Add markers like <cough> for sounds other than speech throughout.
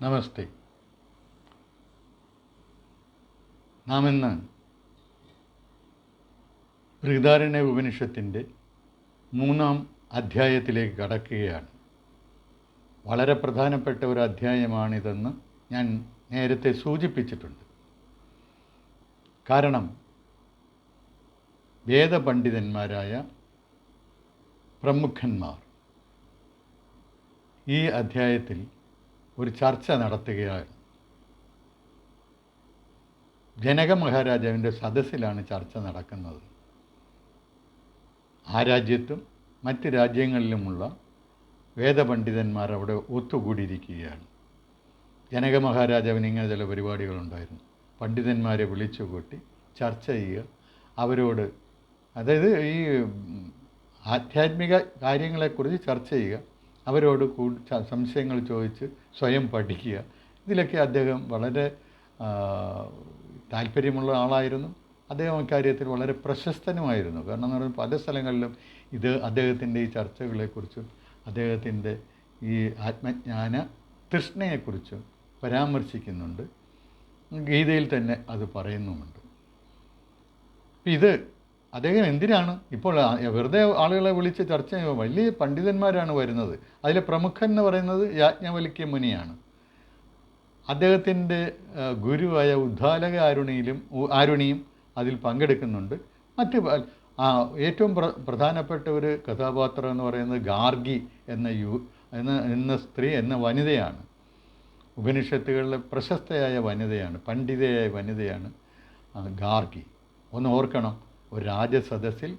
നമസ്തേ. നാം ഇന്ന് ബൃഹദാരണ്യ ഉപനിഷത്തിന്റെ മൂന്നാം അധ്യായത്തിലേക്ക് കടക്കുകയാണ്. വളരെ പ്രധാനപ്പെട്ട ഒരു അധ്യായമാണിതെന്ന് ഞാൻ നേരത്തെ സൂചിപ്പിച്ചിട്ടുണ്ട്. കാരണം വേദപണ്ഡിതന്മാരായ പ്രമുഖന്മാർ ഈ അധ്യായത്തിൽ ഒരു ചർച്ച നടത്തുകയാണ്. ജനക മഹാരാജാവിന്റെ സദസ്സിലാണ് ചർച്ച നടക്കുന്നത്. ആ രാജ്യത്തും മറ്റ് രാജ്യങ്ങളിലുമുള്ള വേദപണ്ഡിതന്മാർ അവിടെ ഒത്തുകൂടിയിരിക്കുകയാണ്. ജനക മഹാരാജാവിന് ഇങ്ങനെ ചില പരിപാടികളുണ്ടായിരുന്നു. പണ്ഡിതന്മാരെ വിളിച്ചു കൂട്ടി ചർച്ച ചെയ്യുക അവരോട് അതായത് ഈ ആധ്യാത്മിക കാര്യങ്ങളെക്കുറിച്ച് ചർച്ച ചെയ്യുക അവരോട് കൂടി സംശയങ്ങൾ ചോദിച്ച് സ്വയം പഠിക്കുക. ഇതിലൊക്കെ അദ്ദേഹം വളരെ താല്പര്യമുള്ള ആളായിരുന്നു. അദ്ദേഹം അക്കാര്യത്തിൽ വളരെ പ്രശസ്തനുമായിരുന്നു. കാരണം എന്ന് പറയുമ്പോൾ പല സ്ഥലങ്ങളിലും ഇത് അദ്ദേഹത്തിന്റെ ഈ ചർച്ചകളെക്കുറിച്ചും അദ്ദേഹത്തിന്റെ ഈ ആത്മജ്ഞാന തൃഷ്ണയെക്കുറിച്ചും പരാമർശിക്കുന്നുണ്ട്. ഗീതയിൽ തന്നെ അത് പറയുന്നുമുണ്ട്. ഇത് അദ്ദേഹം എന്തിനാണ്? ഇപ്പോൾ വെറുതെ ആളുകളെ വിളിച്ച് ചർച്ച വലിയ പണ്ഡിതന്മാരാണ് വരുന്നത്. അതിലെ പ്രമുഖൻ എന്ന് പറയുന്നത് യാജ്ഞവലിക്യ മുനിയാണ്. അദ്ദേഹത്തിന്റെ ഗുരുവായ ഉദ്ധാലക ആരുണിയിലും ആരുണിയും അതിൽ പങ്കെടുക്കുന്നുണ്ട്. മറ്റ് ഏറ്റവും പ്ര പ്രധാനപ്പെട്ട ഒരു കഥാപാത്രം എന്ന് പറയുന്നത് ഗാർഗി എന്ന യു എന്ന എന്ന സ്ത്രീ എന്ന വനിതയാണ്. ഉപനിഷത്തുകളിലെ പ്രശസ്തയായ വനിതയാണ് പണ്ഡിതയായ വനിതയാണ് ഗാർഗി. ഒന്ന് ഓർക്കണം. ഒരു രാജസദസ്സിൽ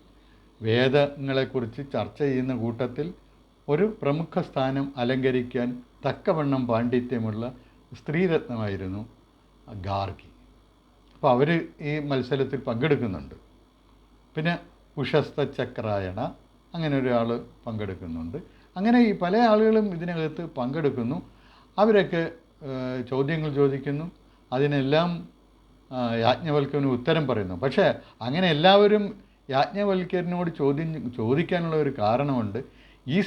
വേദങ്ങളെക്കുറിച്ച് ചർച്ച ചെയ്യുന്ന കൂട്ടത്തിൽ ഒരു പ്രമുഖ സ്ഥാനം അലങ്കരിക്കാൻ തക്കവണ്ണം പാണ്ഡിത്യമുള്ള സ്ത്രീരത്നമായിരുന്നു ഗാർഗി. അപ്പോൾ അവർ ഈ മത്സരത്തിൽ പങ്കെടുക്കുന്നുണ്ട്. പിന്നെ ഉഷസ്ത ചക്രായണ അങ്ങനെ ഒരാൾ പങ്കെടുക്കുന്നുണ്ട്. അങ്ങനെ ഈ പല ആളുകളും ഇതിനകത്ത് പങ്കെടുക്കുന്നു. അവരൊക്കെ ചോദ്യങ്ങൾ ചോദിക്കുന്നു. അതിനെല്ലാം യാജ്ഞവൽക്കന് ഉത്തരം പറയുന്നു. പക്ഷേ അങ്ങനെ എല്ലാവരും യാജ്ഞവൽക്കരനോട് ചോദ്യം ചോദിക്കാനുള്ള ഒരു കാരണമുണ്ട്. ഈ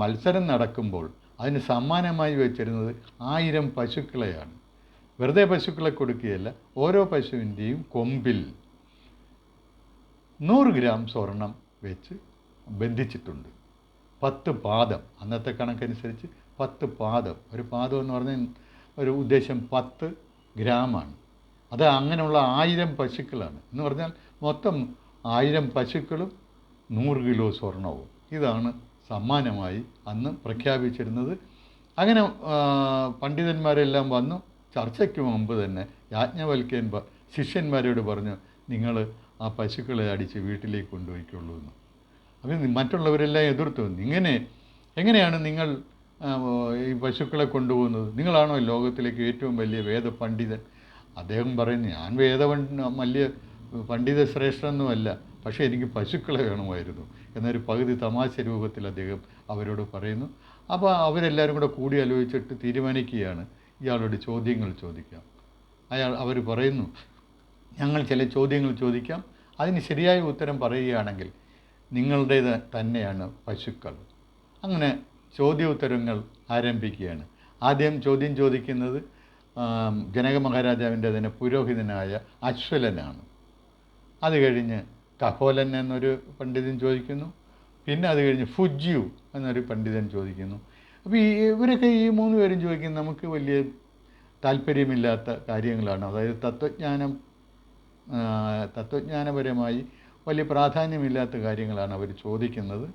മത്സരം നടക്കുമ്പോൾ അതിന് സമ്മാനമായി വെച്ചിരുന്നത് ആയിരം പശുക്കളെയാണ്. വെറുതെ പശുക്കളെ കൊടുക്കുകയല്ല ഓരോ പശുവിന്റെയും കൊമ്പിൽ നൂറ് ഗ്രാം സ്വർണം വെച്ച് ബന്ധിച്ചിട്ടുണ്ട്. പത്ത് പാദം അന്നത്തെ കണക്കനുസരിച്ച് പത്ത് പാദം. ഒരു പാദം എന്ന് പറഞ്ഞാൽ ഒരു ഉദ്ദേശം പത്ത് ഗ്രാമാണ്. അത് അങ്ങനെയുള്ള ആയിരം പശുക്കളാണ്. എന്ന് പറഞ്ഞാൽ മൊത്തം ആയിരം പശുക്കളും നൂറ് കിലോ സ്വർണവും. ഇതാണ് സമ്മാനമായി അന്ന് പ്രഖ്യാപിച്ചിരുന്നത്. അങ്ങനെ പണ്ഡിതന്മാരെല്ലാം വന്നു. ചർച്ചയ്ക്ക് മുമ്പ് തന്നെ യാജ്ഞവൽക്കൻ ശിഷ്യന്മാരോട് പറഞ്ഞു നിങ്ങൾ ആ പശുക്കളെ അടിച്ച് വീട്ടിലേക്ക് കൊണ്ടുപോയിക്കൊള്ളൂ എന്ന്. അപ്പം മറ്റുള്ളവരെല്ലാം എതിർത്തു. ഇങ്ങനെ എങ്ങനെയാണ് നിങ്ങൾ ഈ പശുക്കളെ കൊണ്ടുപോകുന്നത്? നിങ്ങളാണോ ലോകത്തിലേക്ക് ഏറ്റവും വലിയ വേദ പണ്ഡിതൻ അദ്ദേഹം പറയുന്നു ഞാൻ വേദ വലിയ പണ്ഡിത ശ്രേഷ്ഠനൊന്നുമല്ല പക്ഷേ എനിക്ക് പശുക്കളെ വേണമായിരുന്നു. എന്നൊരു പകുതി തമാശ രൂപത്തിൽ അദ്ദേഹം അവരോട് പറയുന്നു. അപ്പോൾ അവരെല്ലാവരും കൂടെ കൂടി ആലോചിച്ചിട്ട് തീരുമാനിക്കുകയാണ് ഇയാളോട് ചോദ്യങ്ങൾ ചോദിക്കാം. അയാൾ അവർ പറയുന്നു ഞങ്ങൾ ചില ചോദ്യങ്ങൾ ചോദിക്കാം. അതിന് ശരിയായ ഉത്തരം പറയുകയാണെങ്കിൽ നിങ്ങളുടേത് തന്നെയാണ് പശുക്കൾ. അങ്ങനെ ചോദ്യോത്തരങ്ങൾ ആരംഭിക്കുകയാണ്. ആദ്യം ചോദ്യം ചോദിക്കുന്നത് ജനക മഹാരാജാവിന്റെ തന്നെ പുരോഹിതനായ അശ്വലനാണ്. അത് കഴിഞ്ഞ് കഹോലൻ എന്നൊരു പണ്ഡിതൻ ചോദിക്കുന്നു. പിന്നെ അത് കഴിഞ്ഞ് ഫുജ്യു എന്നൊരു പണ്ഡിതൻ ചോദിക്കുന്നു. അപ്പോൾ ഈ ഇവരൊക്കെ ഈ മൂന്ന് പേരും ചോദിക്കുന്നത് നമുക്ക് വലിയ താല്പര്യമില്ലാത്ത കാര്യങ്ങളാണ്. അതായത് തത്വജ്ഞാനം തത്വജ്ഞാനപരമായി വലിയ പ്രാധാന്യമില്ലാത്ത കാര്യങ്ങളാണ് അവർ ചോദിക്കുന്നത്.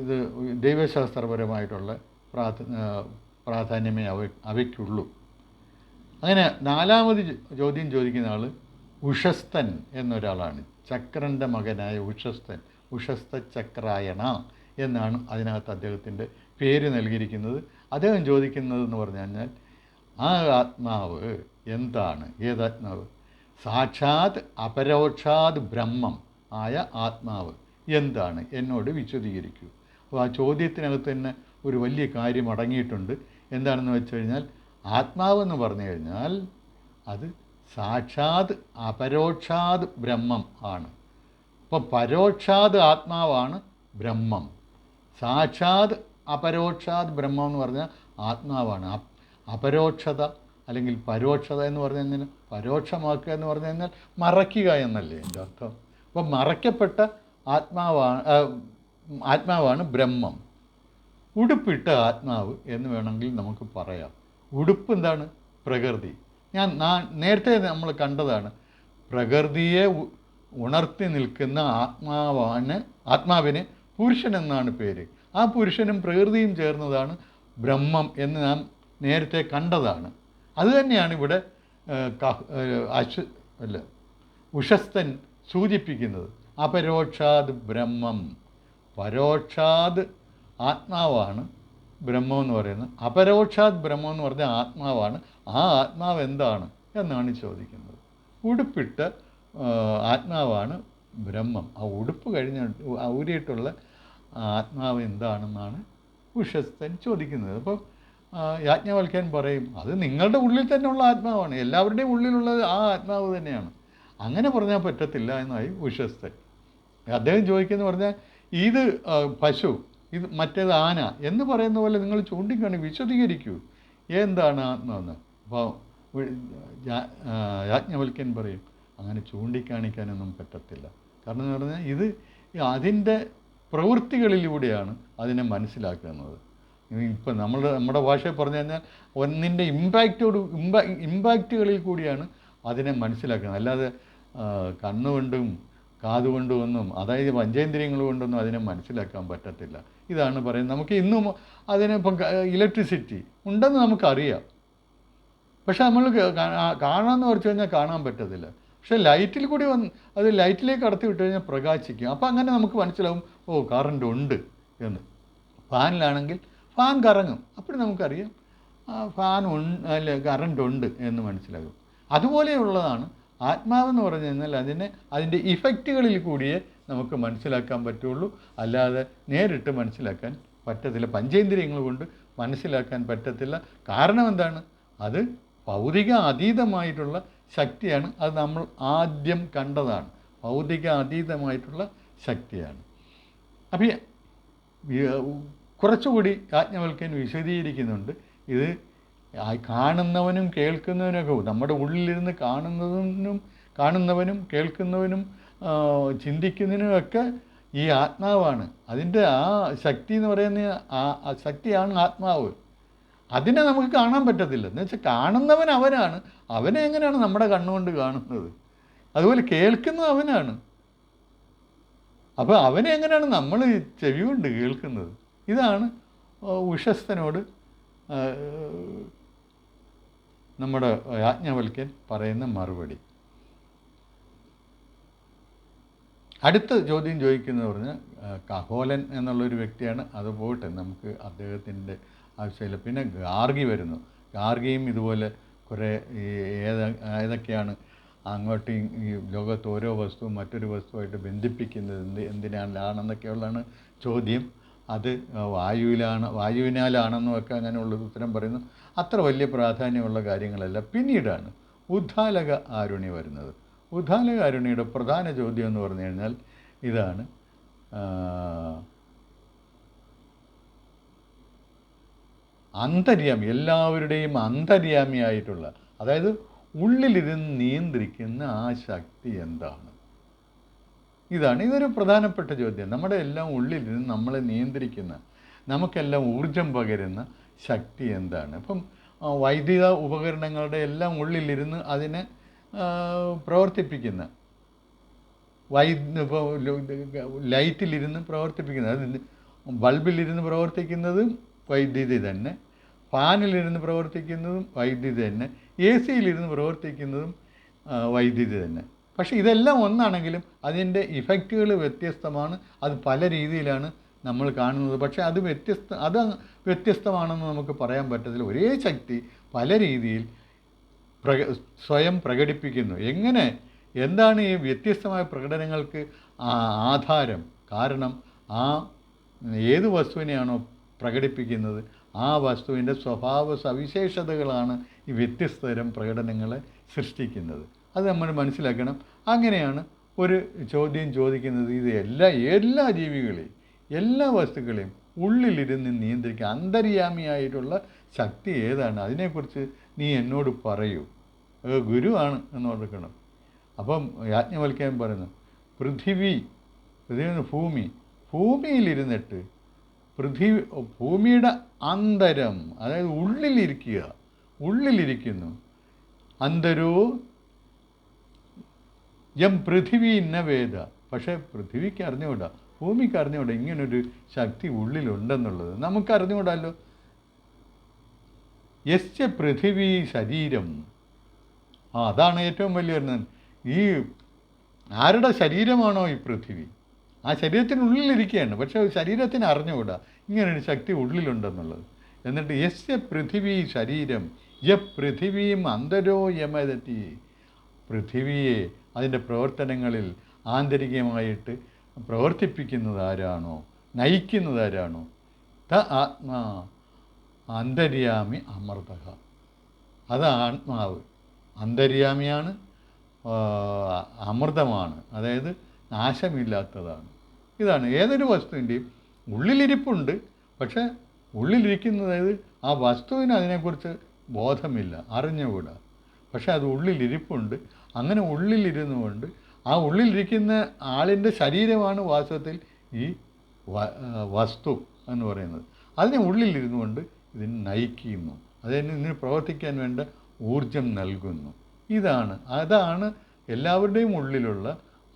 ഇത് ദൈവശാസ്ത്രപരമായിട്ടുള്ള പ്രാധ പ്രാധാന്യമേ അവ അവയ്ക്കുള്ളൂ. അങ്ങനെ നാലാമത് ചോദ്യം ചോദിക്കുന്ന ആൾ ഉഷസ്തൻ എന്നൊരാളാണ്. ചക്രന്റെ മകനായ ഉഷസ്തൻ. ഉഷസ്ത ചക്രായണ എന്നാണ് അതിനകത്ത് അദ്ദേഹത്തിന്റെ പേര് നൽകിയിരിക്കുന്നത്. അദ്ദേഹം ചോദിക്കുന്നതെന്ന് പറഞ്ഞു കഴിഞ്ഞാൽ ആ ആത്മാവ് എന്താണ്? ഏതാത്മാവ്? സാക്ഷാത് അപരോക്ഷാത് ബ്രഹ്മം ആയ ആത്മാവ് എന്താണ്? എന്നോട് വിശദീകരിക്കൂ. അപ്പോൾ ആ ചോദ്യത്തിനകത്ത് തന്നെ ഒരു വലിയ കാര്യം അടങ്ങിയിട്ടുണ്ട്. എന്താണെന്ന് വെച്ച് കഴിഞ്ഞാൽ ആത്മാവെന്ന് പറഞ്ഞു കഴിഞ്ഞാൽ അത് സാക്ഷാത് അപരോക്ഷാത് ബ്രഹ്മം ആണ്. അപ്പോൾ പരോക്ഷാത് ആത്മാവാണ് ബ്രഹ്മം. സാക്ഷാത് അപരോക്ഷാത് ബ്രഹ്മം എന്ന് പറഞ്ഞാൽ ആത്മാവാണ്. അപരോക്ഷത അല്ലെങ്കിൽ പരോക്ഷത എന്ന് പറഞ്ഞു കഴിഞ്ഞാൽ പരോക്ഷമാക്കുക എന്ന് പറഞ്ഞു കഴിഞ്ഞാൽ മറയ്ക്കുക എന്നല്ലേ എന്റെ അർത്ഥം. അപ്പം മറയ്ക്കപ്പെട്ട ആത്മാവാണ് ആത്മാവാണ് ബ്രഹ്മം. ഉടുപ്പിട്ട ആത്മാവ് എന്ന് വേണമെങ്കിൽ നമുക്ക് പറയാം. ഉടുപ്പ് എന്താണ്? പ്രകൃതി. ഞാൻ നേരത്തെ നമ്മൾ കണ്ടതാണ് പ്രകൃതിയെ ഉണർത്തി നിൽക്കുന്ന ആത്മാവാണ് ആത്മാവിന് പുരുഷൻ എന്നാണ് പേര്. ആ പുരുഷനും പ്രകൃതിയും ചേർന്നതാണ് ബ്രഹ്മം എന്ന് നാം നേരത്തെ കണ്ടതാണ്. അതുതന്നെയാണ് ഇവിടെ അശു അല്ല ഉഷസ്തൻ സൂചിപ്പിക്കുന്നത്. അപരോക്ഷാത് ബ്രഹ്മം. പരോക്ഷാത് ആത്മാവാണ് ബ്രഹ്മം എന്ന് പറയുന്നത്. അപരോക്ഷാത് ബ്രഹ്മം എന്ന് പറഞ്ഞാൽ ആത്മാവാണ്. ആ ആത്മാവ് എന്താണ് എന്നാണ് ചോദിക്കുന്നത്. ഉടുപ്പിട്ട് ആത്മാവാണ് ബ്രഹ്മം. ആ ഉടുപ്പ് കഴിഞ്ഞ ഊരിയിട്ടുള്ള ആത്മാവ് എന്താണെന്നാണ് വിശ്വസ്തൻ ചോദിക്കുന്നത്. അപ്പം ആ, യാജ്ഞവൽക്കൻ പറയും അത് നിങ്ങളുടെ ഉള്ളിൽ തന്നെയുള്ള ആത്മാവാണ്. എല്ലാവരുടെയും ഉള്ളിലുള്ളത് ആ ആത്മാവ് തന്നെയാണ്. അങ്ങനെ പറഞ്ഞാൽ പറ്റത്തില്ല എന്നായി വിശ്വസ്തൻ അദ്ദേഹം ചോദിക്കുന്നത് പറഞ്ഞാൽ ഇത് പശു ഇത് മറ്റേത് ആന എന്ന് പറയുന്ന പോലെ നിങ്ങൾ ചൂണ്ടിക്കാണി വിശദീകരിക്കൂ. എന്താണ് ആത്മാവെന്ന് അപ്പോൾ യാജ്ഞവൽക്കൻ പറയും അങ്ങനെ ചൂണ്ടിക്കാണിക്കാനൊന്നും പറ്റത്തില്ല. കാരണം എന്ന് പറഞ്ഞാൽ ഇത് അതിന്റെ പ്രവൃത്തികളിലൂടെയാണ് അതിനെ മനസ്സിലാക്കുന്നത്. ഇപ്പം നമ്മൾ നമ്മുടെ ഭാഷയിൽ പറഞ്ഞു കഴിഞ്ഞാൽ ഒന്നിന്റെ ഇമ്പാക്റ്റോട് ഇമ്പാ ഇമ്പാക്റ്റുകളിൽ കൂടിയാണ് അതിനെ മനസ്സിലാക്കുന്നത്. അല്ലാതെ കണ്ണുകൊണ്ടും കാതുകൊണ്ടും ഒന്നും അതായത് പഞ്ചേന്ദ്രിയങ്ങൾ കൊണ്ടൊന്നും അതിനെ മനസ്സിലാക്കാൻ പറ്റത്തില്ല. ഇതാണ് പറയുന്നത്. നമുക്ക് ഇന്നും അതിനിപ്പം ഇലക്ട്രിസിറ്റി ഉണ്ടെന്ന് നമുക്കറിയാം. പക്ഷെ നമ്മൾ കാണാമെന്ന് കുറച്ച് കഴിഞ്ഞാൽ കാണാൻ പറ്റത്തില്ല. പക്ഷേ ലൈറ്റിൽ കൂടി വന്ന് അത് ലൈറ്റിലേക്ക് കടത്തി വിട്ട് കഴിഞ്ഞാൽ പ്രകാശിക്കും. അപ്പോൾ അങ്ങനെ നമുക്ക് മനസ്സിലാവും ഓ കറണ്ട് ഉണ്ട് എന്ന്. ഫാനിലാണെങ്കിൽ ഫാൻ കറങ്ങും. അപ്പോൾ നമുക്കറിയാം ഫാൻ ഉണ്ട് അല്ല കറണ്ട് ഉണ്ട് എന്ന് മനസ്സിലാകും. അതുപോലെയുള്ളതാണ് ആത്മാവെന്ന് പറഞ്ഞു കഴിഞ്ഞാൽ അതിനെ അതിന്റെ ഇഫക്റ്റുകളിൽ കൂടിയേ നമുക്ക് മനസ്സിലാക്കാൻ പറ്റുള്ളൂ. അല്ലാതെ നേരിട്ട് മനസ്സിലാക്കാൻ പറ്റത്തില്ല. പഞ്ചേന്ദ്രിയങ്ങൾ കൊണ്ട് മനസ്സിലാക്കാൻ പറ്റത്തില്ല. കാരണം എന്താണ്? അത് ഭൗതിക അതീതമായിട്ടുള്ള ശക്തിയാണ്. അത് നമ്മൾ ആദ്യം കണ്ടതാണ്. ഭൗതിക അതീതമായിട്ടുള്ള ശക്തിയാണ്. അപ്പോൾ കുറച്ചുകൂടി ആജ്ഞവൽക്കൻ വിശദീകരിക്കുന്നുണ്ട്. ഇത് കാണുന്നവനും കേൾക്കുന്നവനൊക്കെ നമ്മുടെ ഉള്ളിലിരുന്ന് കാണുന്നതിനും കാണുന്നവനും കേൾക്കുന്നവനും ചിന്തിക്കുന്നതിനുമൊക്കെ ഈ ആത്മാവാണ്. അതിന്റെ ആ ശക്തി എന്ന് പറയുന്ന ആ ശക്തിയാണ് ആത്മാവ്. അതിനെ നമുക്ക് കാണാൻ പറ്റത്തില്ല. എന്ന് വെച്ചാൽ കാണുന്നവൻ അവനാണ്. അവനെ എങ്ങനെയാണ് നമ്മുടെ കണ്ണുകൊണ്ട് കാണുന്നത്? അതുപോലെ കേൾക്കുന്നത് അവനാണ്. അപ്പോൾ അവനെ എങ്ങനെയാണ് നമ്മൾ ചെവി കൊണ്ട് കേൾക്കുന്നത്? ഇതാണ് ഉഷസ്ഥനോട് നമ്മുടെ യാജ്ഞവൽക്കൻ പറയുന്ന മറുപടി. അടുത്ത ചോദ്യം ചോദിക്കുന്നത് പറഞ്ഞ് കഹോലൻ എന്നുള്ളൊരു വ്യക്തിയാണ്. അത് പോട്ടെ നമുക്ക് അദ്ദേഹത്തിന്റെ ആവശ്യമില്ല. പിന്നെ ഗാർഗി വരുന്നു. ഗാർഗിയും ഇതുപോലെ കുറേ ഈ ഏത ഏതൊക്കെയാണ് അങ്ങോട്ടും ഈ- ലോകത്ത് ഓരോ വസ്തുവും മറ്റൊരു വസ്തുവായിട്ട് ബന്ധിപ്പിക്കുന്നത്? എന്ത് എന്തിനാണെന്നൊക്കെയുള്ളതാണ് ചോദ്യം. അത് വായുവിലാണ് വായുവിനാലാണെന്നും ഒക്കെ അങ്ങനെയുള്ള ഉത്തരം പറയുന്നു. അത്ര വലിയ പ്രാധാന്യമുള്ള കാര്യങ്ങളല്ല. പിന്നീടാണ് ഉദ്ധാലക ആരുണി വരുന്നത്. ഉദ്ദാലക ആരുണിയുടെ പ്രധാന ചോദ്യം എന്ന് പറഞ്ഞു കഴിഞ്ഞാൽ ഇതാണ്. അന്തര്യാമി എല്ലാവരുടെയും അന്തര്യാമിയായിട്ടുള്ള അതായത് ഉള്ളിലിരുന്ന് നിയന്ത്രിക്കുന്ന ആ ശക്തി എന്താണ്? ഇതാണ് ഇതൊരു പ്രധാനപ്പെട്ട ചോദ്യം. നമ്മുടെ എല്ലാം ഉള്ളിലിരുന്ന് നമ്മളെ നിയന്ത്രിക്കുന്ന നമുക്കെല്ലാം ഊർജം പകരുന്ന ശക്തി എന്താണ്? അപ്പം വൈദ്യുത ഉപകരണങ്ങളുടെ എല്ലാം ഉള്ളിലിരുന്ന് അതിനെ പ്രവർത്തിപ്പിക്കുന്ന. വൈ ലൈറ്റിലിരുന്ന് പ്രവർത്തിപ്പിക്കുന്നത്. അത് ബൾബിലിരുന്ന് പ്രവർത്തിക്കുന്നതും വൈദ്യുതി തന്നെ. ഫാനിലിരുന്ന് പ്രവർത്തിക്കുന്നതും വൈദ്യുതി തന്നെ. എ സിയിലിരുന്ന് പ്രവർത്തിക്കുന്നതും വൈദ്യുതി തന്നെ. പക്ഷേ ഇതെല്ലാം ഒന്നാണെങ്കിലും അതിന്റെ ഇഫക്റ്റുകൾ വ്യത്യസ്തമാണ്. അത് പല രീതിയിലാണ് നമ്മൾ കാണുന്നത്. പക്ഷേ അത് വ്യത്യസ്ത അത് വ്യത്യസ്തമാണെന്ന് നമുക്ക് പറയാൻ പറ്റത്തില്ല. ഒരേ ശക്തി പല രീതിയിൽ പ്രക സ്വയം പ്രകടിപ്പിക്കുന്നു. എങ്ങനെ? എന്താണ് ഈ വ്യത്യസ്തമായ പ്രകടനങ്ങൾക്ക് ആധാരം? കാരണം ആ ഏത് വസ്തുവിനെയാണോ പ്രകടിപ്പിക്കുന്നത് ആ വസ്തുവിന്റെ സ്വഭാവ സവിശേഷതകളാണ് ഈ വ്യത്യസ്ത തരം പ്രകടനങ്ങളെ സൃഷ്ടിക്കുന്നത്. അത് നമ്മൾ മനസ്സിലാക്കണം. അങ്ങനെയാണ് ഒരു ചോദ്യം ചോദിക്കുന്നത്. ഇത് എല്ലാ എല്ലാ ജീവികളെയും എല്ലാ വസ്തുക്കളെയും ഉള്ളിലിരുന്ന് നിയന്ത്രിക്കുക അന്തര്യാമിയായിട്ടുള്ള ശക്തി ഏതാണ്? അതിനെക്കുറിച്ച് നീ എന്നോട് പറയൂ. ഗുരുവാണ് എന്ന് ഓർക്കണം അപ്പം യാജ്ഞവൽക്കാൻ പറയുന്നു പൃഥിവി പൃഥിവി ഭൂമി ഭൂമിയിലിരുന്നിട്ട് പൃഥിവി ഭൂമിയുടെ അന്തരം അതായത് ഉള്ളിലിരിക്കുക ഉള്ളിലിരിക്കുന്നു. അന്തരോ യം പൃഥിവി ഇന്ന വേദ. പക്ഷേ പൃഥിവിക്ക് അറിഞ്ഞുകൂടാ ഭൂമിക്ക് അറിഞ്ഞുകൂടാ ഇങ്ങനൊരു ശക്തി ഉള്ളിലുണ്ടെന്നുള്ളത്. നമുക്ക് അറിഞ്ഞുകൂടാല്ലോ യസ്യ പൃഥിവി ശരീരം ആ അതാണ് ഏറ്റവും വലിയ ഈ ആരുടെ ശരീരമാണോ ഈ പൃഥിവി? ആ ശരീരത്തിനുള്ളിലിരിക്കുകയാണ്. പക്ഷേ ശരീരത്തിന് അറിഞ്ഞുകൂടാ. ഇങ്ങനൊരു ശക്തി ഉള്ളിലുണ്ടെന്നുള്ളത്. എന്നിട്ട് യസ്യ പൃഥിവി ശരീരം യ പൃഥിവിയും അന്തരോ യമതത്തി പൃഥിവിയെ അതിന്റെ പ്രവർത്തനങ്ങളിൽ ആന്തരികമായിട്ട് പ്രവർത്തിപ്പിക്കുന്നത് ആരാണോ നയിക്കുന്നത് ആരാണോ ത ആത്മാ അന്തര്യാമി അമൃത അത് ആത്മാവ്. അന്തര്യാമിയാണ് അമൃതമാണ്. അതായത് നാശമില്ലാത്തതാണ്. ഇതാണ് ഏതൊരു വസ്തുവിന്റെയും ഉള്ളിലിരിപ്പുണ്ട്. പക്ഷേ ഉള്ളിലിരിക്കുന്നത് ആ വസ്തുവിന് അതിനെക്കുറിച്ച് ബോധമില്ല അറിഞ്ഞുകൂടാ. പക്ഷേ അത് ഉള്ളിലിരിപ്പുണ്ട്. അങ്ങനെ ഉള്ളിലിരുന്നു കൊണ്ട് ആ ഉള്ളിലിരിക്കുന്ന ആളിന്റെ ശരീരമാണ് വാസ്തവത്തിൽ ഈ വസ്തു എന്ന് പറയുന്നത്. അതിനെ ഉള്ളിലിരുന്നു കൊണ്ട് ഇതിനെ നയിക്കുന്നു. അതിന് ഇതിന് പ്രവർത്തിക്കാൻ വേണ്ട ഊർജം നൽകുന്നു. ഇതാണ് അതാണ് എല്ലാവരുടെയും ഉള്ളിലുള്ള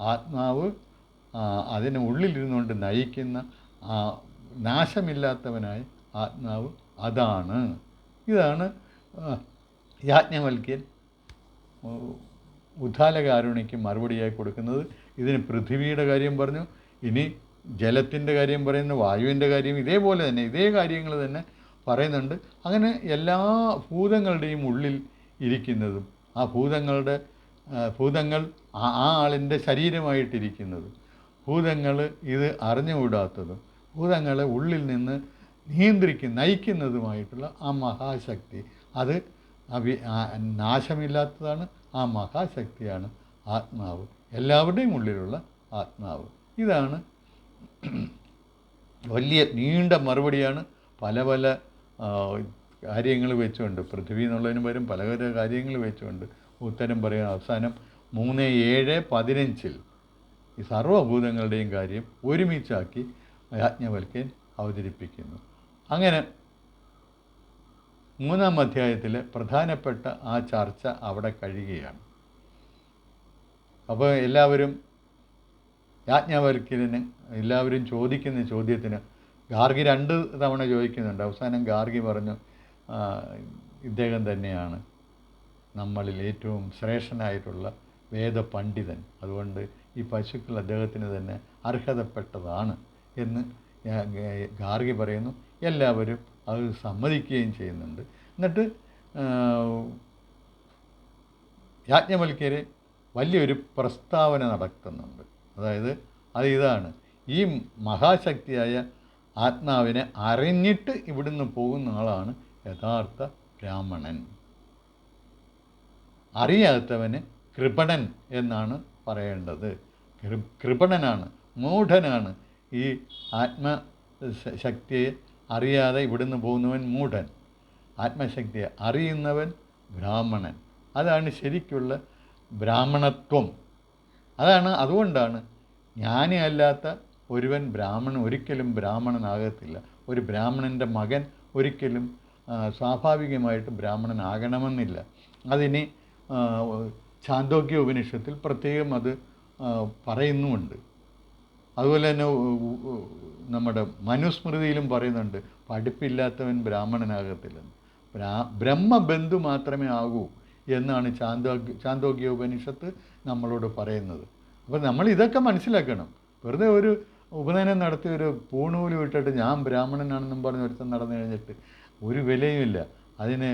ആത്മാവ് അതിനെ ഉള്ളിലിരുന്നുകൊണ്ട് നയിക്കുന്ന നാശമില്ലാത്തവനായ ആത്മാവ് അതാണ്. ഇതാണ് യാജ്ഞവൽക്യൻ ഉദ്ധാലകാരുണിക്ക് മറുപടിയായി കൊടുക്കുന്നത്. ഇതിന് പൃഥിവിയുടെ കാര്യം പറഞ്ഞു ഇനി ജലത്തിന്റെ കാര്യം പറയുന്നു വായുവിന്റെ കാര്യം ഇതേപോലെ തന്നെ ഇതേ കാര്യങ്ങൾ തന്നെ പറയുന്നുണ്ട്. അങ്ങനെ എല്ലാ ഭൂതങ്ങളുടെയും ഉള്ളിൽ ഇരിക്കുന്നതും ആ ഭൂതങ്ങളുടെ ഭൂതങ്ങൾ ആ ആളിന്റെ ശരീരമായിട്ടിരിക്കുന്നതും ഭൂതങ്ങൾ ഇത് അറിഞ്ഞുകൂടാത്തതും ഭൂതങ്ങളെ ഉള്ളിൽ നിന്ന് നിയന്ത്രിക്കുന്ന നയിക്കുന്നതുമായിട്ടുള്ള ആ മഹാശക്തി. അത് അവി നാശമില്ലാത്തതാണ് ആ മഹാശക്തിയാണ് ആത്മാവ്. എല്ലാവരുടെയും ഉള്ളിലുള്ള ആത്മാവ്. ഇതാണ് വലിയ നീണ്ട മറുപടിയാണ് പല പല കാര്യങ്ങൾ വെച്ചുകൊണ്ട് പൃഥ്വി എന്നുള്ളതിന് പകരം പല കാര്യങ്ങൾ വെച്ചുകൊണ്ട് ഉത്തരം പറയുക അവസാനം മൂന്ന് ഏഴ് പതിനഞ്ചിൽ ഈ സർവഭൂതങ്ങളുടെയും കാര്യം ഒരുമിച്ചാക്കി യാജ്ഞവൽക്കൻ അവതരിപ്പിക്കുന്നു. അങ്ങനെ മൂന്നാം അധ്യായത്തിൽ പ്രധാനപ്പെട്ട ആ ചർച്ച അവിടെ കഴിയുകയാണ്. അപ്പോൾ എല്ലാവരും യാജ്ഞവൽക്കലിന് എല്ലാവരും ചോദിക്കുന്ന ചോദ്യത്തിന് ഗാർഗി രണ്ട് തവണ ചോദിക്കുന്നുണ്ട്. അവസാനം ഗാർഗി പറഞ്ഞു ഇദ്ദേഹം തന്നെയാണ് നമ്മളിൽ ഏറ്റവും ശ്രേഷ്ഠനായിട്ടുള്ള വേദപണ്ഡിതൻ. അതുകൊണ്ട് ഈ പശുക്കൾ അദ്ദേഹത്തിന് തന്നെ അർഹതപ്പെട്ടതാണ്. എന്ന് ഗാർഗി പറയുന്നു. എല്ലാവരും അത് സമ്മതിക്കുകയും ചെയ്യുന്നുണ്ട്. എന്നിട്ട് യാജ്ഞവൽക്കര് വലിയൊരു പ്രസ്താവന നടത്തുന്നുണ്ട് അതായത് അത് ഇതാണ്. ഈ മഹാശക്തിയായ ആത്മാവിനെ അറിഞ്ഞിട്ട് ഇവിടുന്ന് പോകുന്ന ആളാണ് യഥാർത്ഥ ബ്രാഹ്മണൻ. അറിയാത്തവന് കൃപണൻ എന്നാണ് പറയേണ്ടത്. കൃപണനാണ് മൂഢനാണ്. ഈ ആത്മ ശക്തിയെ അറിയാതെ ഇവിടുന്ന് പോകുന്നവൻ മൂഢൻ. ആത്മശക്തിയെ അറിയുന്നവൻ ബ്രാഹ്മണൻ. അതാണ് ശരിക്കുള്ള ബ്രാഹ്മണത്വം. അതാണ് അതുകൊണ്ടാണ് ജ്ഞാനി അല്ലാത്ത ഒരുവൻ ബ്രാഹ്മണൻ ഒരിക്കലും ബ്രാഹ്മണനാകത്തില്ല. ഒരു ബ്രാഹ്മണന്റെ മകൻ ഒരിക്കലും സ്വാഭാവികമായിട്ട് ബ്രാഹ്മണനാകണമെന്നില്ല. അതിന് ചാന്തോക്യ ഉപനിഷത്തിൽ പ്രത്യേകം അത് പറയുന്നുമുണ്ട്. അതുപോലെ തന്നെ നമ്മുടെ മനുസ്മൃതിയിലും പറയുന്നുണ്ട് പഠിപ്പില്ലാത്തവൻ ബ്രാഹ്മണനാകത്തില്ലെന്ന്. ബ്രാ ബ്രഹ്മബന്ധു മാത്രമേ ആകൂ എന്നാണ് ചാന്തോ ചാന്തോക്യ ഉപനിഷത്ത് നമ്മളോട് പറയുന്നത്. അപ്പോൾ നമ്മൾ ഇതൊക്കെ മനസ്സിലാക്കണം. വെറുതെ ഒരു ഉപനയനം നടത്തി ഒരു പൂണൂൽ വിട്ടിട്ട് ഞാൻ ബ്രാഹ്മണനാണെന്നും പറഞ്ഞ് ഒരുത്തൻ നടന്നു കഴിഞ്ഞിട്ട് ഒരു വിലയുമില്ല. അതിന്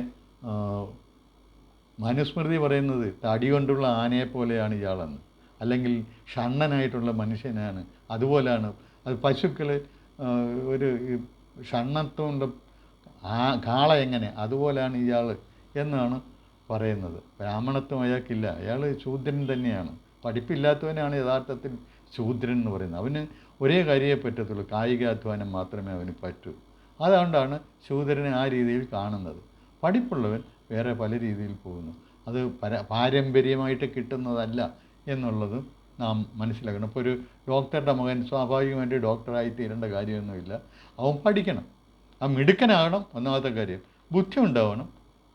മനുസ്മൃതി പറയുന്നത് തടി കൊണ്ടുള്ള ആനയെ പോലെയാണ് ഇയാളെന്ന്. അല്ലെങ്കിൽ ഷണ്ണനായിട്ടുള്ള മനുഷ്യനാണ്. അതുപോലെയാണ് അത് പശുക്കൾ ഒരു ഷണ്ണത്വമുണ്ട് ആ കാള എങ്ങനെ അതുപോലെയാണ് ഇയാൾ എന്നാണ് പറയുന്നത്. ബ്രാഹ്മണത്വം അയാൾക്കില്ല. അയാൾ ശൂദ്രൻ തന്നെയാണ്. പഠിപ്പില്ലാത്തവനാണ് യഥാർത്ഥത്തിൽ ശൂദ്രൻ എന്ന് പറയുന്നത്. അവന് ഒരേ കാര്യമേ പറ്റത്തുള്ളൂ. കായികാധ്വാനം മാത്രമേ അവന് പറ്റൂ. അതുകൊണ്ടാണ് ശൂദ്രനെ ആ രീതിയിൽ കാണുന്നത്. പഠിപ്പുള്ളവൻ വേറെ പല രീതിയിൽ പോകുന്നു. അത് പര പാരമ്പര്യമായിട്ട് കിട്ടുന്നതല്ല എന്നുള്ളതും നാം മനസ്സിലാക്കണം. ഇപ്പോൾ ഒരു ഡോക്ടറുടെ മകൻ സ്വാഭാവികമായിട്ട് ഡോക്ടറായി തീരേണ്ട കാര്യമൊന്നുമില്ല. അവൻ പഠിക്കണം. ആ മിടുക്കനാകണം ഒന്നാമത്തെ കാര്യം. ബുദ്ധി ഉണ്ടാവണം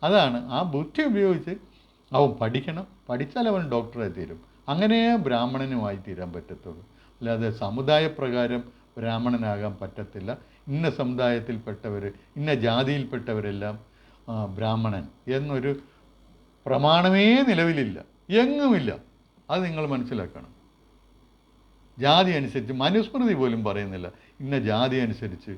അതാണ് ആ ബുദ്ധി ഉപയോഗിച്ച് അവൻ പഠിക്കണം. പഠിച്ചാൽ അവൻ ഡോക്ടറായി തീരും. അങ്ങനെ ബ്രാഹ്മണനുമായി തീരാൻ പറ്റത്തുള്ളൂ. അല്ലാതെ സമുദായപ്രകാരം ബ്രാഹ്മണനാകാൻ പറ്റത്തില്ല. ഇന്ന സമുദായത്തിൽപ്പെട്ടവർ ഇന്ന ജാതിയിൽപ്പെട്ടവരെല്ലാം ബ്രാഹ്മണൻ എന്നൊരു പ്രമാണമേ നിലവിലില്ല. എങ്ങുമില്ല. അത് നിങ്ങൾ മനസ്സിലാക്കണം. ജാതി അനുസരിച്ച് മനുസ്മൃതി പോലും പറയുന്നില്ല. ഇന്ന ജാതി അനുസരിച്ച്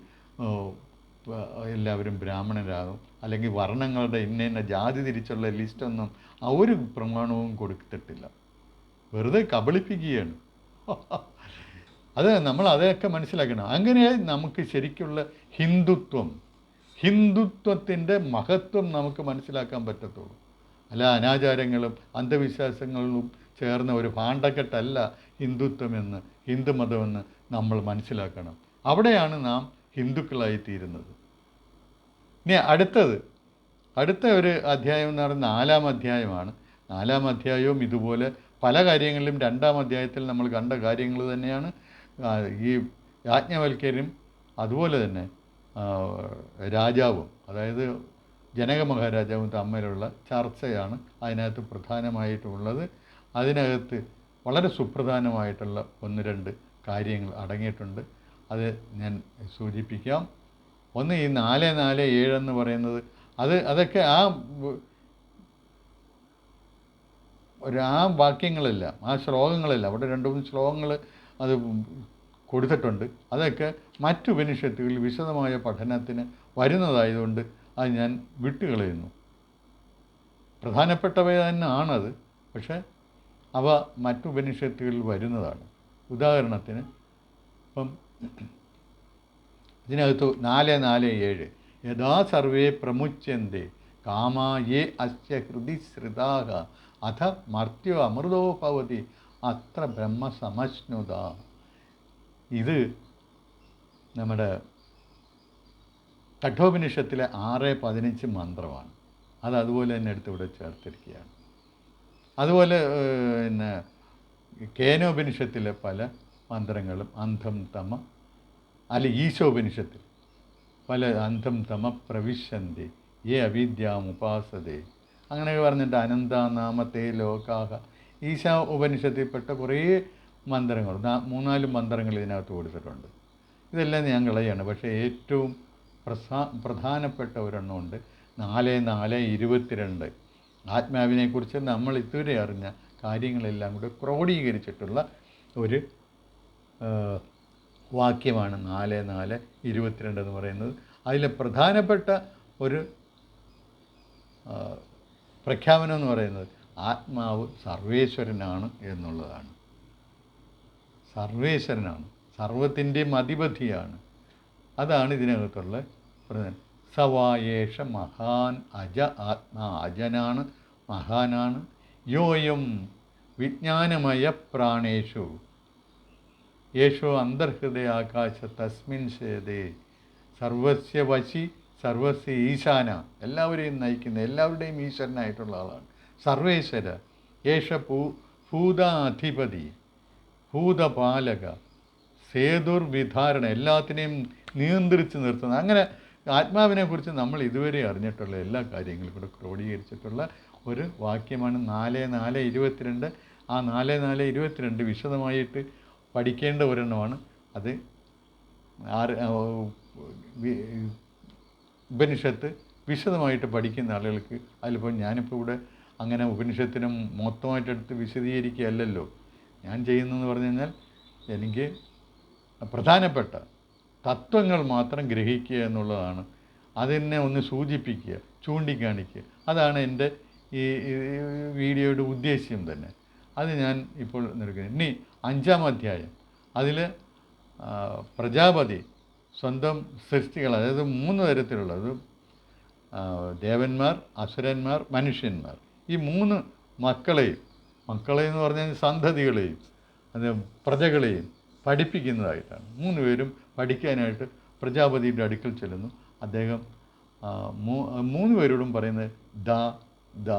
എല്ലാവരും ബ്രാഹ്മണരാകും. അല്ലെങ്കിൽ വർണങ്ങളുടെ ഇന്ന ജാതി തിരിച്ചുള്ള ലിസ്റ്റൊന്നും ആ ഒരു പ്രമാണവും കൊടുത്തിട്ടില്ല. വെറുതെ കബളിപ്പിക്കുകയാണ്. <laughs> അത് നമ്മൾ അതൊക്കെ മനസ്സിലാക്കണം. അങ്ങനെ നമുക്ക് ശരിക്കുള്ള ഹിന്ദുത്വം ഹിന്ദുത്വത്തിന്റെ മഹത്വം നമുക്ക് മനസ്സിലാക്കാൻ പറ്റത്തുള്ളൂ. അല്ല അനാചാരങ്ങളും അന്ധവിശ്വാസങ്ങളും ചേർന്ന ഒരു ഭാണ്ഡക്കെട്ടല്ല ഹിന്ദുത്വമെന്ന് ഹിന്ദുമതമെന്ന് നമ്മൾ മനസ്സിലാക്കണം. അവിടെയാണ് നാം ഹിന്ദുക്കളായി തീരുന്നത് ഇനി അടുത്തത് അടുത്ത ഒരു അധ്യായം എന്ന് പറയുന്നത് നാലാം അധ്യായമാണ്. നാലാം അധ്യായവും ഇതുപോലെ പല കാര്യങ്ങളിലും രണ്ടാം അധ്യായത്തിൽ നമ്മൾ കണ്ട കാര്യങ്ങൾ തന്നെയാണ്. ഈ യാജ്ഞവൽക്കരും അതുപോലെ തന്നെ രാജാവും അതായത് ജനക മഹാരാജാവും തമ്മിലുള്ള ചർച്ചയാണ് അതിനകത്ത് പ്രധാനമായിട്ടുള്ളത്. അതിനകത്ത് വളരെ സുപ്രധാനമായിട്ടുള്ള ഒന്ന് രണ്ട് കാര്യങ്ങൾ അടങ്ങിയിട്ടുണ്ട്. അത് ഞാൻ സൂചിപ്പിക്കാം. ഒന്ന് ഈ നാല് നാല് ഏഴെന്ന് പറയുന്നത് അത് അതൊക്കെ ആ ഒരു ആ വാക്യങ്ങളെല്ലാം ആ ശ്ലോകങ്ങളെല്ലാം. അവിടെ രണ്ട് മൂന്ന് ശ്ലോകങ്ങൾ അത് കൊടുത്തിട്ടുണ്ട്. അതൊക്കെ മറ്റു ഉപനിഷത്തുകളിൽ വിശദമായ പഠനത്തിന് വരുന്നതായതുകൊണ്ട് അത് ഞാൻ വിട്ടുകളയുന്നു. പ്രധാനപ്പെട്ടവ തന്നെ ആണത് പക്ഷേ അവ മറ്റു ഉപനിഷത്തുകളിൽ വരുന്നതാണ്. ഉദാഹരണത്തിന് ഇപ്പം ഇതിനകത്ത് നാല് നാല് ഏഴ് യഥാ സർവേ പ്രമുച്യന്തെ കാമായേ അസ്യ ഹൃതി ശ്രിതാഹ അഥ മർത്യോ അമൃതോ ഭവതി. അത്ര ബ്രഹ്മസമശ്നുത ഇത് നമ്മുടെ കഠോപനിഷത്തിലെ ആറ് പതിനഞ്ച് മന്ത്രമാണ്. അത് അതുപോലെ തന്നെ എടുത്ത് ഇവിടെ ചേർത്തിരിക്കുകയാണ്. അതുപോലെ പിന്നെ കേനോപനിഷത്തിലെ പല മന്ത്രങ്ങളും അന്ധം തമ അല്ല ഈശോപനിഷത്തിൽ പല അന്ധം തമ പ്രവിശന്തി ഏ അവിദ്യാം ഉപാസതേ. അങ്ങനെയൊക്കെ പറഞ്ഞിട്ട് അനന്ത നാമത്തെ ലോകാഹ ഈശ ഉപനിഷത്തിൽപ്പെട്ട കുറേ മന്ത്രങ്ങൾ മൂന്നാൽ മന്ത്രങ്ങൾ ഇതിനകത്ത് കൊടുത്തിട്ടുണ്ട്. ഇതെല്ലാം ഞാൻ കളയാണ്. പക്ഷേ ഏറ്റവും പ്രസാ പ്രധാനപ്പെട്ട ഒരെണ്ണമുണ്ട്. നാല് നാല് ഇരുപത്തിരണ്ട്. ആത്മാവിനെക്കുറിച്ച് നമ്മൾ ഇതുവരെ അറിഞ്ഞ കാര്യങ്ങളെല്ലാം കൂടെ ക്രോഡീകരിച്ചിട്ടുള്ള ഒരു വാക്യമാണ് നാല് നാല് ഇരുപത്തിരണ്ട് എന്ന് പറയുന്നത്. അതിലെ പ്രധാനപ്പെട്ട ഒരു പ്രഖ്യാപനം എന്ന് പറയുന്നത് ആത്മാവ് സർവേശ്വരനാണ് എന്നുള്ളതാണ്. സർവേശ്വരനാണ് സർവത്തിന്റെ അധിപതിയാണ്. അതാണ് ഇതിനകത്തുള്ള പ്രധാനം സവായേഷ മഹാൻ അജ ആത്മാ അജനാണ് മഹാനാണ്. യോയം വിജ്ഞാനമയ പ്രാണേഷു. യേശോ അന്തർഹൃദയ ആകാശ തസ്മിൻ ശേദേ സർവസ്യ വശി സർവസ്യ ഈശാന. എല്ലാവരെയും നയിക്കുന്ന എല്ലാവരുടെയും ഈശ്വരനായിട്ടുള്ള ആളാണ്. സർവേശ്വര യേശ ഭൂ ഭൂതാധിപതി ഭൂതപാലക സേതുർവിധാരണ എല്ലാത്തിനെയും നിയന്ത്രിച്ച് നിർത്തുന്ന അങ്ങനെ ആത്മാവിനെക്കുറിച്ച് നമ്മൾ ഇതുവരെ അറിഞ്ഞിട്ടുള്ള എല്ലാ കാര്യങ്ങളും കൂടെ ക്രോഡീകരിച്ചിട്ടുള്ള ഒരു വാക്യമാണ് നാല് നാല് ഇരുപത്തിരണ്ട്. ആ നാല് നാല് ഇരുപത്തിരണ്ട് വിശദമായിട്ട് പഠിക്കേണ്ട ഒരെണ്ണമാണ്. അത് ആറ് ഉപനിഷത്ത് വിശദമായിട്ട് പഠിക്കുന്ന ആളുകൾക്ക് അതിലിപ്പോൾ ഞാനിപ്പോൾ ഇവിടെ അങ്ങനെ ഉപനിഷത്തിനെ മൊത്തമായിട്ടെടുത്ത് വിശദീകരിക്കുകയല്ലല്ലോ. ഞാൻ ചെയ്യുന്നതെന്ന് പറഞ്ഞു കഴിഞ്ഞാൽ എനിക്ക് പ്രധാനപ്പെട്ട തത്വങ്ങൾ മാത്രം ഗ്രഹിക്കുക എന്നുള്ളതാണ്. അതിനെ ഒന്ന് സൂചിപ്പിക്കുക ചൂണ്ടിക്കാണിക്കുക. അതാണ് എന്റെ ഈ വീഡിയോയുടെ ഉദ്ദേശ്യം തന്നെ. അത് ഞാൻ ഇപ്പോൾ നിൽക്കുന്നത് ഇനി അഞ്ചാം അധ്യായം. അതിൽ പ്രജാപതി സ്വന്തം സൃഷ്ടികൾ അതായത് മൂന്ന് തരത്തിലുള്ളത്. ദേവന്മാർ അസുരന്മാർ മനുഷ്യന്മാർ. ഈ മൂന്ന് മക്കളെയും മക്കളെ എന്ന് പറഞ്ഞാൽ സന്തതികളെയും അത് പ്രജകളെയും പഠിപ്പിക്കുന്നതായിട്ടാണ്. മൂന്ന് പേരും പഠിക്കാനായിട്ട് പ്രജാപതിയുടെ അടുക്കൽ ചെല്ലുന്നു. അദ്ദേഹം മൂന്ന് പേരോടും പറയുന്നത് ദ ദ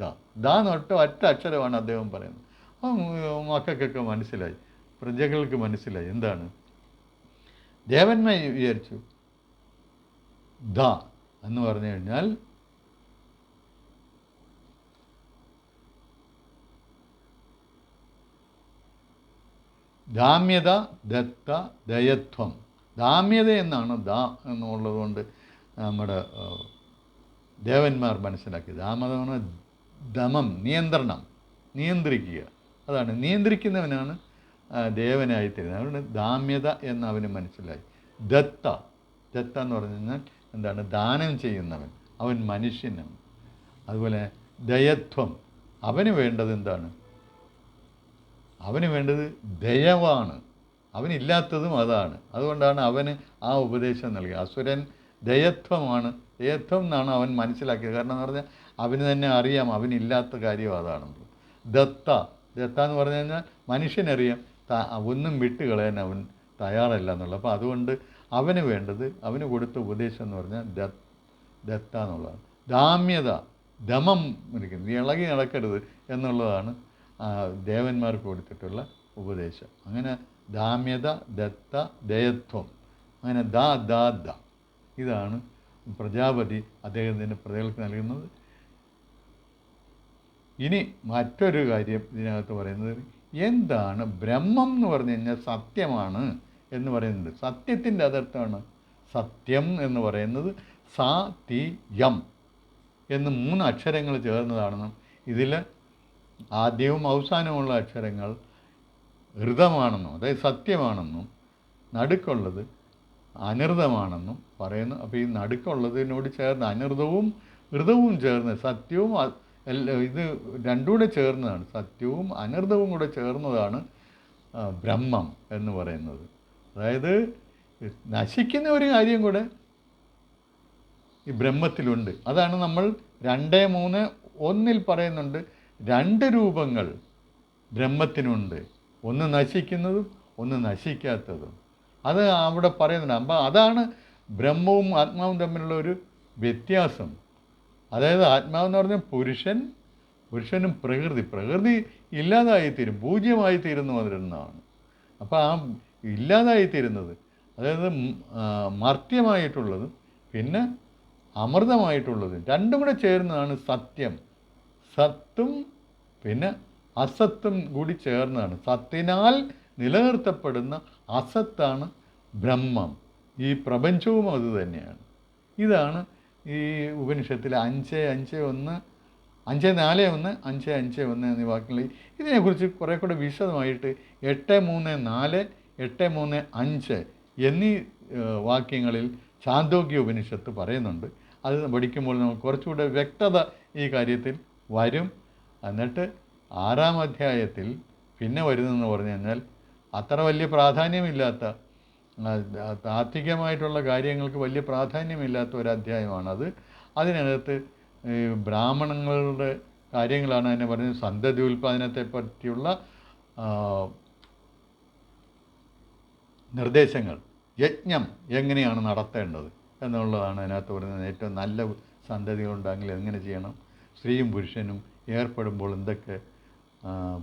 ദ. ദ എന്നൊട്ട് ഒറ്റ അക്ഷരമാണ് അദ്ദേഹം പറയുന്നത്. ആ മക്കൾക്കൊക്കെ മനസ്സിലായി. പ്രജകൾക്ക് മനസ്സിലായി. എന്താണ്? ദേവന്മാർ വിചാരിച്ചു. ദ എന്ന് പറഞ്ഞു കഴിഞ്ഞാൽ ദാമ്യത ദത്ത ദയത്വം. ദാമ്യത എന്നാണ് ദ എന്നുള്ളത് കൊണ്ട് നമ്മുടെ ദേവന്മാർ മനസ്സിലാക്കി ദാമതമാണ് ദമം നിയന്ത്രണം നിയന്ത്രിക്കുക. അതാണ്. നിയന്ത്രിക്കുന്നവനാണ് ആ, ദേവനായിത്തീരുന്നത്. അതുകൊണ്ട് ദാമ്യത എന്ന് അവന് മനസ്സിലായി. ദത്ത. ദത്ത എന്ന് പറഞ്ഞു കഴിഞ്ഞാൽ എന്താണ്? ദാനം ചെയ്യുന്നവൻ. അവൻ മനുഷ്യനാണ് അതുപോലെ ദയത്വം. അവന് വേണ്ടത് എന്താണ്? അവന് വേണ്ടത് ദയവാണ്. അവനില്ലാത്തതും അതാണ്. അതുകൊണ്ടാണ് അവന് ആ ഉപദേശം നൽകിയത്. അസുരൻ ദയത്വമാണ്. ദയത്വം എന്നാണ് അവൻ മനസ്സിലാക്കിയത്. കാരണം എന്ന് പറഞ്ഞാൽ അവന് തന്നെ അറിയാം. അവനില്ലാത്ത കാര്യം അതാണെന്ന് ദത്ത. ദത്ത എന്ന് പറഞ്ഞു കഴിഞ്ഞാൽ മനുഷ്യനറിയാം. ഒന്നും വിട്ട് കളയാൻ അവൻ തയ്യാറല്ല എന്നുള്ളത്. അപ്പോൾ അതുകൊണ്ട് അവന് വേണ്ടത് അവന് കൊടുത്ത ഉപദേശം എന്ന് പറഞ്ഞാൽ ദത്ത് എന്നുള്ളതാണ്. ദാമ്യത ദമം ഇരിക്കുന്നത് ഇളകി നടക്കരുത് എന്നുള്ളതാണ് ദേവന്മാർക്ക് കൊടുത്തിട്ടുള്ള ഉപദേശം. അങ്ങനെ ദാമ്യത ദത്ത ദയത്വം. അങ്ങനെ ദാ ദാ ദ. ഇതാണ് പ്രജാപതി അദ്ദേഹത്തിന്റെ പ്രജകൾക്ക് നൽകുന്നത്. ഇനി മറ്റൊരു കാര്യം ഇതിനകത്ത് പറയുന്നത് എന്താണ് ബ്രഹ്മം എന്ന് പറഞ്ഞു കഴിഞ്ഞാൽ സത്യമാണ് എന്ന് പറയുന്നത് സത്യത്തിന്റെ അതർത്ഥമാണ് സത്യം എന്ന് പറയുന്നത് സ തി യം എന്ന് മൂന്ന് അക്ഷരങ്ങൾ ചേർന്നതാണെന്നും ഇതിൽ ആദ്യവും അവസാനവുമുള്ള അക്ഷരങ്ങൾ ഋതമാണെന്നും അതായത് സത്യമാണെന്നും നടുക്കുള്ളത് അനൃതമാണെന്നും പറയുന്നു. അപ്പോൾ ഈ നടുക്കുള്ളതിനോട് ചേർന്ന് അനൃതവും ഋതവും ചേർന്ന് സത്യവും ഇത് രണ്ടും കൂടെ ചേർന്നതാണ്. സത്യവും അനർഥവും കൂടെ ചേർന്നതാണ് ബ്രഹ്മം എന്ന് പറയുന്നത്. അതായത് നശിക്കുന്ന ഒരു കാര്യം കൂടെ ഈ ബ്രഹ്മത്തിലുണ്ട്. അതാണ് നമ്മൾ രണ്ട് മൂന്ന് ഒന്നിൽ പറയുന്നുണ്ട് രണ്ട് രൂപങ്ങൾ ബ്രഹ്മത്തിനുണ്ട്. ഒന്ന് നശിക്കുന്നതും ഒന്ന് നശിക്കാത്തതും. അത് അവിടെ പറയുന്നുണ്ട്. അപ്പം അതാണ് ബ്രഹ്മവും ആത്മാവും തമ്മിലുള്ള ഒരു വ്യത്യാസം. അതായത് ആത്മാവെന്ന് പറഞ്ഞാൽ പുരുഷൻ പുരുഷനും പ്രകൃതി. പ്രകൃതി ഇല്ലാതായിത്തീരും പൂജ്യമായി തീരുന്നു അപ്പോൾ ആ ഇല്ലാതായിത്തീരുന്നത് അതായത് മർത്യമായിട്ടുള്ളതും പിന്നെ അമൃതമായിട്ടുള്ളതും രണ്ടും കൂടെ ചേർന്നതാണ് സത്യം. സത്തും പിന്നെ അസത്തും കൂടി ചേർന്നതാണ്. സത്തിനാൽ നിലനിർത്തപ്പെടുന്ന അസത്താണ് ബ്രഹ്മം. ഈ പ്രപഞ്ചവും അത് തന്നെയാണ്. ഇതാണ് ഈ ഉപനിഷത്തിൽ അഞ്ച് അഞ്ച് ഒന്ന് അഞ്ച് നാല് ഒന്ന് അഞ്ച് അഞ്ച് ഒന്ന് എന്നീ വാക്യങ്ങളിൽ ഇതിനെക്കുറിച്ച് കുറേ കൂടെ വിശദമായിട്ട് എട്ട് മൂന്ന് നാല് എട്ട് മൂന്ന് അഞ്ച് എന്നീ വാക്യങ്ങളിൽ ചാന്തോഗ്യ ഉപനിഷത്ത് പറയുന്നുണ്ട്. അത് പഠിക്കുമ്പോൾ നമുക്ക് കുറച്ചുകൂടെ വ്യക്തത ഈ കാര്യത്തിൽ വരും. എന്നിട്ട് ആറാം അധ്യായത്തിൽ പിന്നെ വരുന്നതെന്ന് പറഞ്ഞു കഴിഞ്ഞാൽ അത്ര വലിയ പ്രാധാന്യമില്ലാത്ത താത്വികമായിട്ടുള്ള കാര്യങ്ങൾക്ക് വലിയ പ്രാധാന്യമില്ലാത്ത ഒരു അധ്യായമാണത് അതിനകത്ത് ബ്രാഹ്മണങ്ങളുടെ കാര്യങ്ങളാണ് അതിനെ പറയുന്നത് സന്തതി ഉൽപ്പാദനത്തെ പറ്റിയുള്ള നിർദ്ദേശങ്ങൾ. യജ്ഞം എങ്ങനെയാണ് നടത്തേണ്ടത് എന്നുള്ളതാണ് അതിനകത്ത് പറയുന്നത്. ഏറ്റവും നല്ല സന്തതി ഉണ്ടെങ്കിൽ എങ്ങനെ ചെയ്യണം? സ്ത്രീയും പുരുഷനും ഏർപ്പെടുമ്പോൾ എന്തൊക്കെ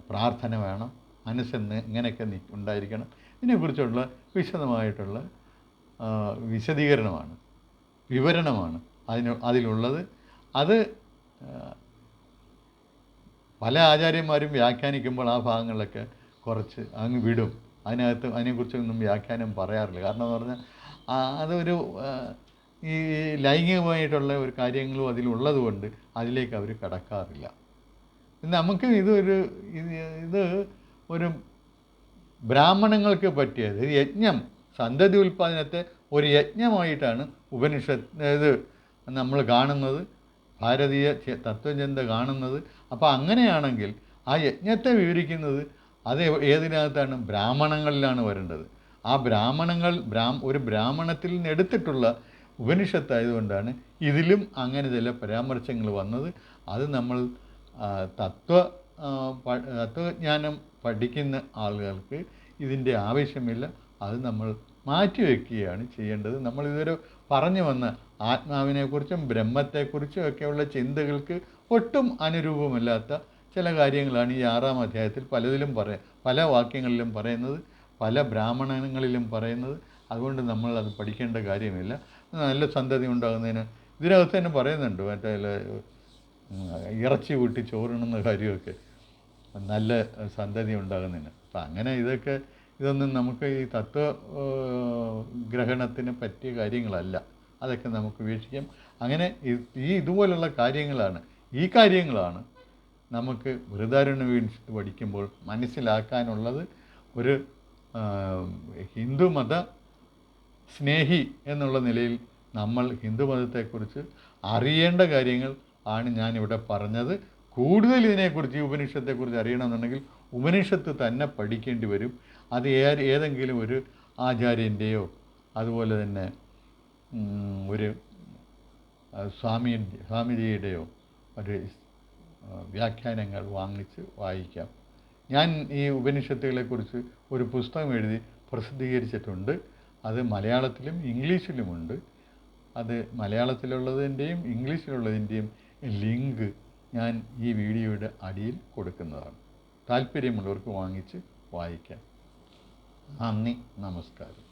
പ്രാർത്ഥന വേണം? മനസ്സെന്ന് ഇങ്ങനെയൊക്കെ ഉണ്ടായിരിക്കണം? ഇതിനെക്കുറിച്ചുള്ള വിശദമായിട്ടുള്ള വിശദീകരണമാണ് വിവരണമാണ് അതിന് അതിലുള്ളത്. അത് പല ആചാര്യന്മാരും വ്യാഖ്യാനിക്കുമ്പോൾ ആ ഭാഗങ്ങളിലൊക്കെ കുറച്ച് അങ്ങ് വിടും. അതിനകത്ത് അതിനെക്കുറിച്ചൊന്നും വ്യാഖ്യാനം പറയാറില്ല. കാരണം എന്ന് പറഞ്ഞാൽ അതൊരു ഈ ലൈംഗികമായിട്ടുള്ള ഒരു കാര്യങ്ങളും അതിലുള്ളതുകൊണ്ട് അതിലേക്ക് അവർ കടക്കാറില്ല. നമുക്ക് ഇതൊരു ഇത് ഇത് ഒരു ബ്രാഹ്മണങ്ങൾക്ക് പറ്റിയത് യജ്ഞം സന്തതി ഉൽപ്പാദനത്തെ ഒരു യജ്ഞമായിട്ടാണ് ഉപനിഷത്ത് ഇത് നമ്മൾ കാണുന്നത് ഭാരതീയ തത്വചിന്ത കാണുന്നത്. അപ്പോൾ അങ്ങനെയാണെങ്കിൽ ആ യജ്ഞത്തെ വിവരിക്കുന്നത് അത് ഏതിനകത്താണ്? ബ്രാഹ്മണങ്ങളിലാണ് വരേണ്ടത്. ആ ബ്രാഹ്മണങ്ങൾ ബ്രാഹ്മ ഒരു ബ്രാഹ്മണത്തിൽ നിന്ന് എടുത്തിട്ടുള്ള ഉപനിഷത്തായതുകൊണ്ടാണ് ഇതിലും അങ്ങനെ ചില പരാമർശങ്ങൾ വന്നത്. അത് നമ്മൾ തത്വ തത്വജ്ഞാനം പഠിക്കുന്ന ആളുകൾക്ക് ഇതിന്റെ ആവശ്യമില്ല. അത് നമ്മൾ മാറ്റിവെക്കുകയാണ് ചെയ്യേണ്ടത്. നമ്മൾ ഇതുവരെ പറഞ്ഞു വന്ന ആത്മാവിനെക്കുറിച്ചും ബ്രഹ്മത്തെക്കുറിച്ചും ഒക്കെയുള്ള ചിന്തകൾക്ക് ഒട്ടും അനുരൂപമല്ലാത്ത ചില കാര്യങ്ങളാണ് ഈ ആറാം അധ്യായത്തിൽ പലതിലും പറയ പല വാക്യങ്ങളിലും പറയുന്നത് പല ബ്രാഹ്മണങ്ങളിലും പറയുന്നത്. അതുകൊണ്ട് നമ്മൾ അത് പഠിക്കേണ്ട കാര്യമില്ല. നല്ല സന്തതി ഉണ്ടാകുന്നതിന് ഇതിനകത്ത് തന്നെ പറയുന്നുണ്ട്. മറ്റേ ഇറച്ചി കൂട്ടി ചോറിണുന്ന കാര്യമൊക്കെ. നല്ല സന്തതി ഉണ്ടാകുന്നതിന്. അപ്പം അങ്ങനെ ഇതൊക്കെ ഇതൊന്നും നമുക്ക് ഈ തത്വ ഗ്രഹണത്തിന് പറ്റിയ കാര്യങ്ങളല്ല. അതൊക്കെ നമുക്ക് വീക്ഷിക്കാം. അങ്ങനെ ഈ- ഇതുപോലുള്ള കാര്യങ്ങളാണ്. ഈ കാര്യങ്ങളാണ് നമുക്ക് വൃതാരണ വീഴ്ച പഠിക്കുമ്പോൾ മനസ്സിലാക്കാനുള്ളത് ഒരു ഹിന്ദുമത സ്നേഹി എന്നുള്ള നിലയിൽ നമ്മൾ ഹിന്ദുമതത്തെക്കുറിച്ച് അറിയേണ്ട കാര്യങ്ങൾ ആണ് ഞാനിവിടെ പറഞ്ഞത്. കൂടുതൽ ഇതിനെക്കുറിച്ച് ഉപനിഷത്തെക്കുറിച്ച് അറിയണമെന്നുണ്ടെങ്കിൽ ഉപനിഷത്ത് തന്നെ പഠിക്കേണ്ടി വരും. അത് ഏതെങ്കിലും ഒരു ആചാര്യന്റെയോ അതുപോലെ തന്നെ ഒരു സ്വാമി സ്വാമിജിയുടെയോ ഒരു വ്യാഖ്യാനങ്ങൾ വാങ്ങിച്ച് വായിക്കാം. ഞാൻ ഈ ഉപനിഷത്തുകളെക്കുറിച്ച് ഒരു പുസ്തകം എഴുതി പ്രസിദ്ധീകരിച്ചിട്ടുണ്ട്. അത് മലയാളത്തിലും ഇംഗ്ലീഷിലുമുണ്ട്. അത് മലയാളത്തിലുള്ളതിന്റെയും ഇംഗ്ലീഷിലുള്ളതിന്റെയും ലിങ്ക് ഞാൻ ഈ വീഡിയോയുടെ അടിയിൽ കൊടുക്കുന്നതാണ്. താല്പര്യമുള്ളവർക്ക് വാങ്ങിച്ച് വായിക്കാം. നന്ദി നമസ്കാരം.